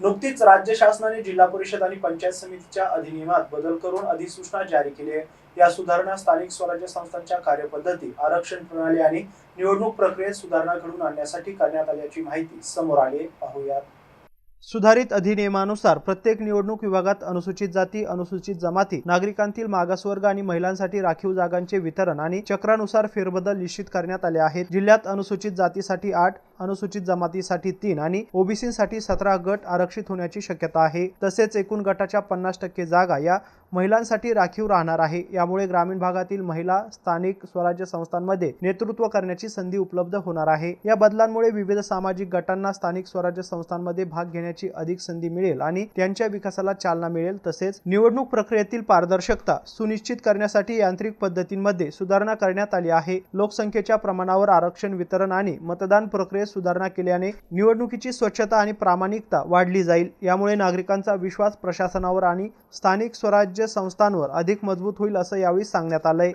नुकतीच राज्य शासनाने जिल्हा परिषद आणि पंचायत समितीच्या अधिनियमात बदल करून अधिसूचना जारी केली आहे. या सुधारणा स्थानिक स्वराज्य संस्थांच्या कार्यपद्धती आरक्षण प्रणाली आणि निवडणूक प्रक्रियेत सुधारणा घडवून आणण्यासाठी करण्यात आल्याची माहिती समोर आली पाहूयात. सुधारित अधिनियमानुसार प्रत्येक निवडणूक विभागात अनुसूचित जाती अनुसूचित जमाती नागरिकांतील मागासवर्ग आणि महिलांसाठी राखीव जागांचे वितरण आणि चक्रानुसार फेरबदल निश्चित करण्यात आले आहेत. जिल्ह्यात अनुसूचित जातीसाठी आठ अनुसूचित जमातीसाठी तीन आणि ओबीसीसाठी सतरा गट आरक्षित होण्याची शक्यता आहे. तसेच एकूण गटाच्या पन्नास टक्के जागा या महिलांसाठी राखीव राहणार आहे. यामुळे ग्रामीण भागातील महिला स्थानिक स्वराज्य संस्थांमध्ये नेतृत्व करण्याची संधी उपलब्ध होणार आहे. या बदलांमुळे विविध सामाजिक गटांना स्थानिक स्वराज्य संस्थांमध्ये भाग घेण्याची अधिक संधी मिळेल आणि त्यांच्या विकासाला चालना मिळेल. तसेच निवडणूक प्रक्रियेतील पारदर्शकता सुनिश्चित करण्यासाठी यांत्रिक पद्धतींमध्ये सुधारणा करण्यात आली आहे. लोकसंख्येच्या प्रमाणावर आरक्षण वितरण आणि मतदान प्रक्रियेत सुधारणा केल्याने निवडणुकीची स्वच्छता आणि प्रामाणिकता वाढली जाईल. यामुळे नागरिकांचा विश्वास प्रशासनावर आणि स्थानिक स्वराज्य संस्थांवर अधिक मजबूत होईल असं यावेळी सांगण्यात आलंय.